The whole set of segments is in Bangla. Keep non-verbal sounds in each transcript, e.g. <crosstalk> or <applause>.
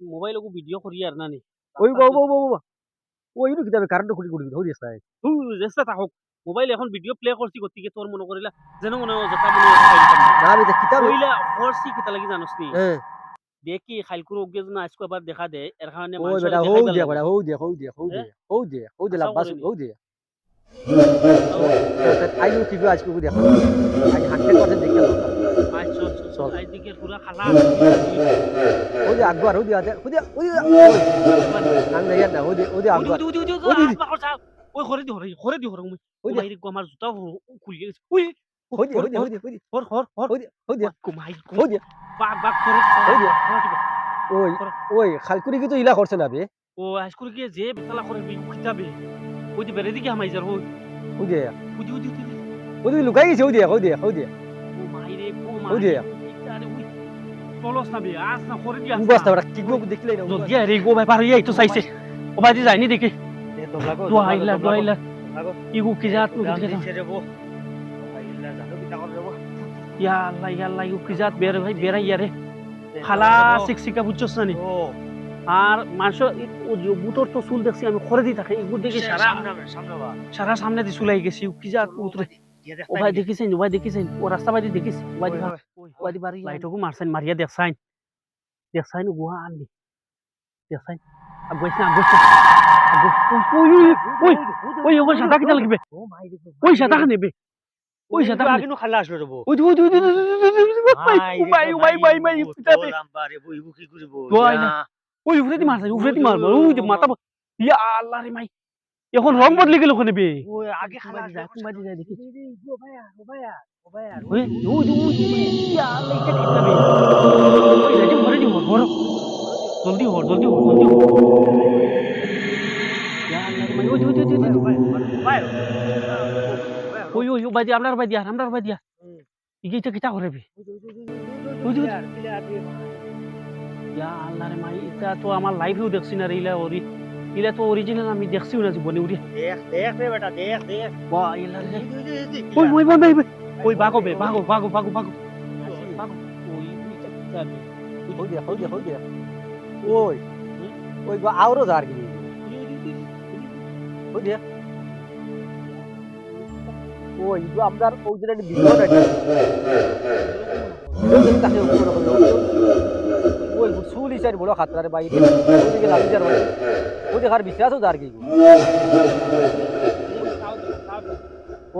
মোবাইল ওগো ভিডিও করি আর না নি। ওই বাবা বাবা বাবা। ওই ইনো কিতাবে কারেন্ট খুঁটি খুঁটি হই দিস তাই চেষ্টা থাকক। মোবাইল এখন ভিডিও প্লে করছি গতিকে তোর মনে করিলা যেন মনে হয় যেটা মনে হয় না তো কইলা করছি কিতা লাগি জানোস নি? হ্যাঁ। দেখি খাইলকুর ওগে যেন আজকে আবার দেখা দে। এর কারণে ওই মানুষ বেটা হৌ দিয়া বেটা হৌ দিয়া হৌ দিয়া হৌ হ্যাঁ? দিয়া হৌ? দিয়া হৌ দিয়া আশা লাব্বাস করিনি। দিয়া। আই ইউ কিবা আজকে দেখা আই হান্ড্রেড পার্সেন্ট দেখে লো আই চল। চল চল। আই দিকে পুরা খালা হৌ দিয়া আকবার হৌ দিয়া হৌ দিয়া হৌ দিয়া নাং নাই না হৌ দিয়া হৌ দিয়া আকবার উদি উদি উদি ওই দিদি। দি। হরে করে দি হরে ওই ওই দে। মাইরি গো আমার জুতা খুলি গেছে ওই হৌ দিয়া হৌ দিয়া হৌ দিয়া হৌ দিয়া হর হর হর হৌ দিয়া কুমাই হৌ বাক বাক করে হৌ ওই ওই খালকুরি কি তো ইলা করছে না বে? ও আজ করে গিয়ে যে বেতলা করে বি খিতাবে ওই যে বেরে দিকে হামাই যার ওই দিয়া উদি উদি উদি লুকাই গেছে দিয়া হৌ দিয়া ও মাইরে ও ওই চলস না বে আস না করে দিয়া উবাস না কি গো দেখলে না জলদি আরে গো ভাই পার এই তো চাইছে। ও ভাই দি যায়নি দেখি। তো আইলা তো আইলা। ইগু কি জাত নু দেখে ইয়া আল্লাহ ইয়া আল্লাহ ইগু কি জাত বের ভাই বেরাই ইয়ারে খালা শিক্ষিকা বুঝছস না নি? আর মানুষ বুতর তো চুল দেখছি আমি খরে দি থাকে। এগুলো দেখি সারা সারা সামনে দিয়ে চুলাই গেছি কি যা উতরে ও ভাই দেখিছেন ও ভাই দেখিছেন। ও রাস্তা বাইরে দেখিস ও ভাই দেখা ও ভাই বাড়ি লাইটকু মারছেন মারিয়া দেখছাইন দেখছাইন গুহা আনলি দেখছাইন আগুয়াইছেন আগুয়াইছেন ওই ওই ওই ওই সাদা কিটা লাগবে ওই সাদা নেবে ওই সাদা আগে খালা আসবে রব ওই ওই ওই ভাই ভাই ভাই ভাই পিটাবে দোয়াই না। ওই উফরে মারছে উফরে মারবো ওই মাথা ইয়া আল্লাহ রে মাই এখন রং বদলে গেল ওখানে বে ওই আগে খালা যা, যা দেখি। ও ভাইয়া ও ভাইয়া ও ভাইয়া ওই ওই ওই ইয়া ঠিক ওই ঘর ঘর জলদি হর জলদি হর জলদি হর ইয়া আল্লাহ রে মাই ওই ওই ওই ওই ভাই ওই ওই ওই বাদি আপনার বাদি আর আপনার বাদি আর ইগেটা কিটা করে বে ওই ওই ইয়া আল্লাহ মাই এটা তো আমার লাইফেও দেখছি না রে ইলা ওরি ইলা তো অরিজিনাল আমি দেখছিও না জীবনে উড়ি দেখ দেখ রে বেটা দেখ দেখ। বা ইলা রে ওই ওই ওই ওই ওই। বাগো বে বাগো বাগো বাগো বাগো ওই ওই ওই গো আউরো যার কি হৌ দিয়া ওই গো আপনার ওই তাকে উপর ওই সুলি চাই বড় খাতরা রে ভাই ওইদিকে লাগি যার ওই দেখার বিশ্বাসও যার কি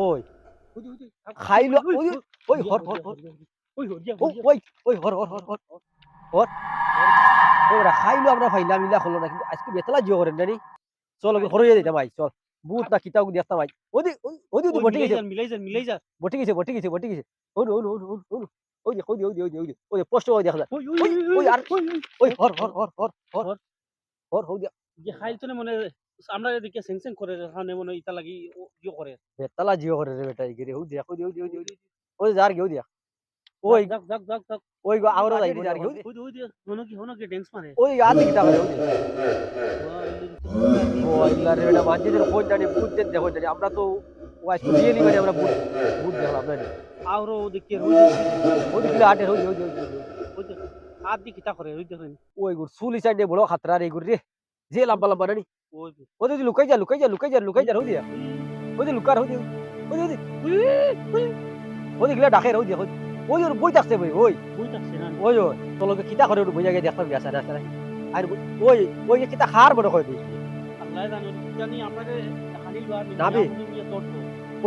ওই খাইলো ওই হর হর হর গেছে গেছে গেছে পোস্ট আর- যে খাইল তো মনে আমরা এদিকে সেং সেং করে খানে মনে ইতা লাগি ও ইয়ে করে বেতলা জিও করে রে বেটা ইগরে ওই দেখ ওই যে ওই যে ওই যে ওই যে ওই যার গেও দিয়া ওই যাক যাক যাক যাক ওই গো আওরা যাই যার গেও ওই ওই যে হনো কি হনো কি ড্যান্স মারে ওই আদ কিতাব ওই যে ওই লারে বেটা মাঝিদের ফোন জানি বুট দেন দেখো জানি আমরা তো ওয়াই তো রিয়েলি মানে আমরা দেখলাম না ওই দিকে আটে যে হাত দি কিতা করে দেখেন ওই গুর সুলি সাইডে বড় খাতরা রে গুর রে যে লম্বা লম্বা নানি ওই ওই যে লুকাই যা লুকাই যা লুকাই যা লুকাই যা ওই দিয়া ওই যে লুকার ওই যে ওই যে ওই যে গিলা ডাকে ওই যে ওই ওই ওর বই থাকছে বই ওই বই থাকছে না ওই ওই তোলকে কিতা করে বই জায়গায় দেখতাম বিয়া সারা সারা আর ওই ওই কিতা খার বড় কই আল্লাহ জানো জানি খালি নাবে।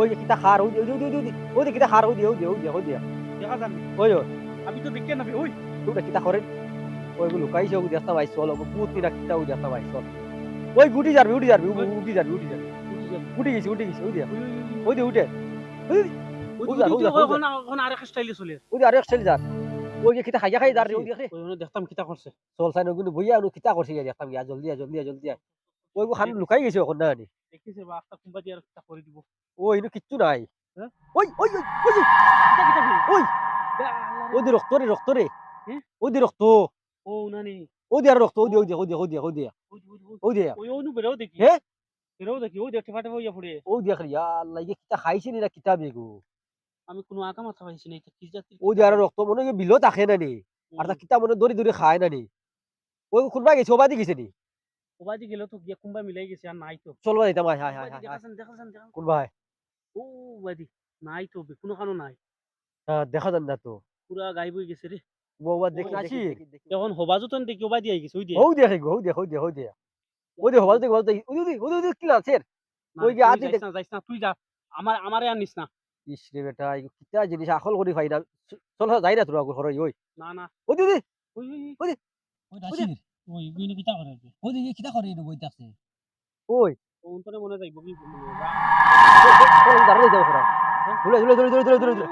ওই কিতা খার ওই ওই ওই যে ওই কিতা খার ওই ওই ওই যে ওই যে দেখা যান ওই ওই আমি তো দেখতে না ওই তোরা কিতা করে ওই গুলো লুকাইছে ওই দেখতাম ভাই চল কিনা কিতা ওই দেখতাম ভাই চল। ওই গুটি যাবি উঠি। যাবি উঠি। যাবি উঠি যাবি উঠি গেছি উঠি গেছি ওই দিয়া ওই দিয়ে উঠে। লুকাই গেছে ওখান না ওই কিচ্ছু নাই? ওই ওই ওই ওই ওই ওই রক্ত রে রক্ত রে? ওই রক্ত ও নানি ওই দি আর রক্ত ওই দি ওই দি ওই দি ওই দি ওই দি ওই ওই ওই ওই দি ওই ওই নু দেখি হ্যাঁ? বেরাও দেখি ওই দেখতে ফাটে হইয়া পড়ে ওই দি আখরি ইয়া আল্লাহ ইয়ে কিতা খাইছে নি না কিতা বেগো আমি কোনো আঁকা মাথা পাইছি না কি জাতি দি আর রক্ত মনে হয় বিলো থাকে না নি আর তা কিতা মনে দড়ি দড়ি খায় না নি ওই কোনবা গেছে ওবা দি গেছে নি ওবাদি গেলে তো গিয়ে কোনবা মিলাই গেছে আর নাই তো চলবা দিতাম হাই হাই হাই ওবাদি দেখাছেন দেখাছেন দেখাছেন কোনবা ও ওবাদি নাই তো কোনো কারণ নাই দেখা যান না তো পুরা গায়েব হয়ে গেছে রে ও দেখি দেখি, আছি এখন হবাজও দেখি ওবাদি আই গেছে ওই দিয়ে হৌ দেখে গো হৌ দেখে হৌ দেখে হৌ ওই দেখো ওই দেখো ওই দেখো। ওই দেখো ওই দেখো কি আছে ওই যে আদি যাইস যাইস না, তুই যা। আমার আমারে আনিস না। ইস রে বেটা এই জিনিস আকল করি ফাইনা চল যাই না তোরা ঘরে ওই। না না। ওই দিদি ওই ওই, ওই ওই ওই নাসির ওই করে? ওই দিকে কিতা করে এটা বই দেখছে ওই। অন্তরে মনে যাইব কি <laughs> দাঁড়াই যাও ঘরে। ধুলে ধুলে ধুলে ধুলে ধুলে ধুলে।